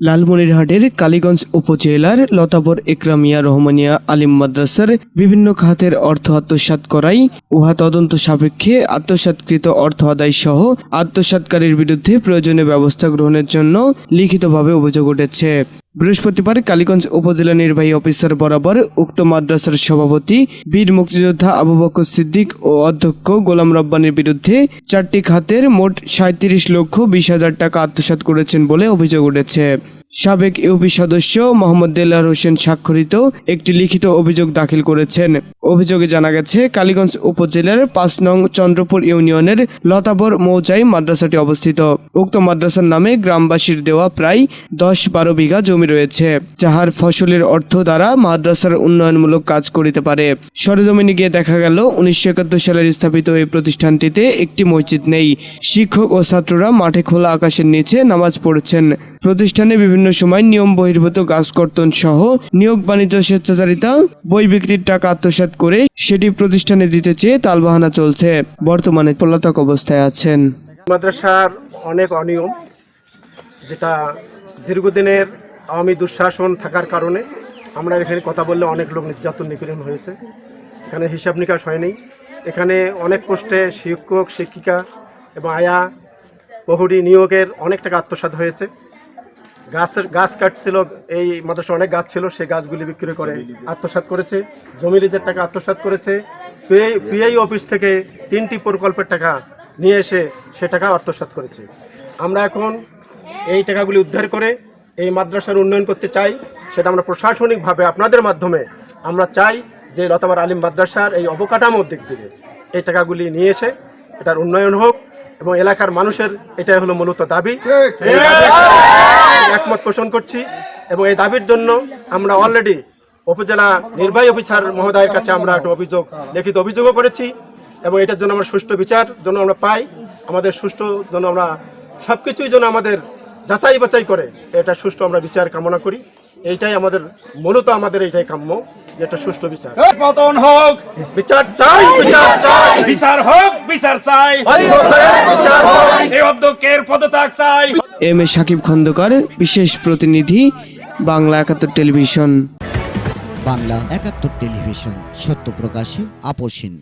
লালমনিরহাটের কালীগঞ্জ উপজেলার লতাবর একরামিয়া রহমানিয়া আলিম মাদ্রাসার বিভিন্ন খাতের অর্থ আত্মসাৎ করাই উহা তদন্ত সাপেক্ষে আত্মসাৎকৃত অর্থ আদায় সহ আত্মসাৎকারীর বিরুদ্ধে প্রয়োজনীয় ব্যবস্থা গ্রহণের জন্য লিখিতভাবে অভিযোগ উঠেছে। বৃহস্পতিবার কালীগঞ্জ উপজেলা নির্বাহী অফিসার বরাবর উক্ত মাদ্রাসার সভাপতি বীর মুক্তিযোদ্ধা আবু বকর সিদ্দিক ও অধ্যক্ষ গোলাম রব্বানির বিরুদ্ধে চারটি খাতের মোট সাঁত্রিশ লক্ষ বিশ হাজার টাকা আত্মসাৎ করেছেন বলে অভিযোগ উঠেছে। সাবেক ইউপি সদস্য মোহাম্মদ দেলার হোসেন স্বাক্ষরিত একটি লিখিত অভিযোগ দাখিল করেছেন। অভিযোগে জানা গেছে, কালীগঞ্জ উপজেলার পাঁচ নং চন্দ্রপুর ইউনিয়নের লতাবর মৌজায় মাদ্রাসাটি অবস্থিত। উক্ত মাদ্রাসার নামে গ্রামবাসীর দেওয়া প্রায় দশ বারো বিঘা জমি রয়েছে, যাহার ফসলের অর্থ দ্বারা মাদ্রাসার উন্নয়নমূলক কাজ করিতে পারে। সরেজমিনে গিয়ে দেখা গেল, উনিশশো একাত্তর সালের স্থাপিত এই প্রতিষ্ঠানটিতে একটি মসজিদ নেই। শিক্ষক ও ছাত্ররা মাঠে খোলা আকাশের নিচে নামাজ পড়ছেন। প্রতিষ্ঠানে বিভিন্ন সময় নিয়ম বহির্ভূত গাছ কর্তন সহ নিয়োগ বাণিজ্য স্বেচ্ছাচারিতা বই বিক্রির টাকা আত্মসাৎ করে সেটি প্রতিষ্ঠানে দিতে চেয়ে তালবাহানা চলছে। বর্তমানে পলাতক অবস্থায় আছেন। মাদ্রাসার অনেক অনিয়ম, যেটা দীর্ঘদিনের আওয়ামী দুঃশাসন থাকার কারণে আমরা এখানে কথা বললে অনেক লোক নির্যাতন, নিপীড়ন হয়েছে। এখানে হিসাব নিকাশ হয়নি। এখানে অনেক পোস্টে শিক্ষক, শিক্ষিকা এবং আয়া বহুরি নিয়োগের অনেক টাকা আত্মসাৎ হয়েছে। গাছের গাছ কাটছিল, এই মাদ্রাসা অনেক গাছ ছিল, সেই গাছগুলি বিক্রি করে আত্মসাৎ করেছে। জমি রিজের টাকা আত্মসাৎ করেছে। পিআই অফিস থেকে তিনটি প্রকল্পের টাকা নিয়ে এসে সে টাকা আত্মসাৎ করেছে। আমরা এখন এই টাকাগুলি উদ্ধার করে এই মাদ্রাসার উন্নয়ন করতে চাই, সেটা আমরা প্রশাসনিকভাবে আপনাদের মাধ্যমে আমরা চাই যে লতাবার আলিম মাদ্রাসার এই অবকাঠামোর দিক থেকে এই টাকাগুলি নিয়ে এসে এটার উন্নয়ন হোক। এবং এলাকার মানুষের এটাই হলো মূলত দাবি। একমত পোষণ করছি এবং এই দাবির জন্য আমরা অলরেডি উপজেলা নির্বাহী অফিসার মহোদয়ের কাছে আমরা একটা অভিযোগ লিখিত অভিযোগও করেছি এবং এটার জন্য আমরা সুষ্ঠু বিচার জন্য আমরা পাই আমাদের সুষ্ঠু জন্য আমরা সব কিছুই যেন আমাদের যাচাই বাছাই করে এটা সুষ্ঠু আমরা বিচার কামনা করি। এইটাই আমাদের মূলত আমাদের এইটাই কাম্য যে একটা সুষ্ঠু বিচার। পতন হোক। বিচার চাই বিচার চাই। বিচার চাই। এই অধ্যক্ষের পদত্যাগ চাই। এম এ সাকিব খন্দকার বিশেষ প্রতিনিধি বাংলা একাত্তর টেলিভিশন। বাংলা একাত্তর টেলিভিশন সত্য প্রকাশে আপোষহীন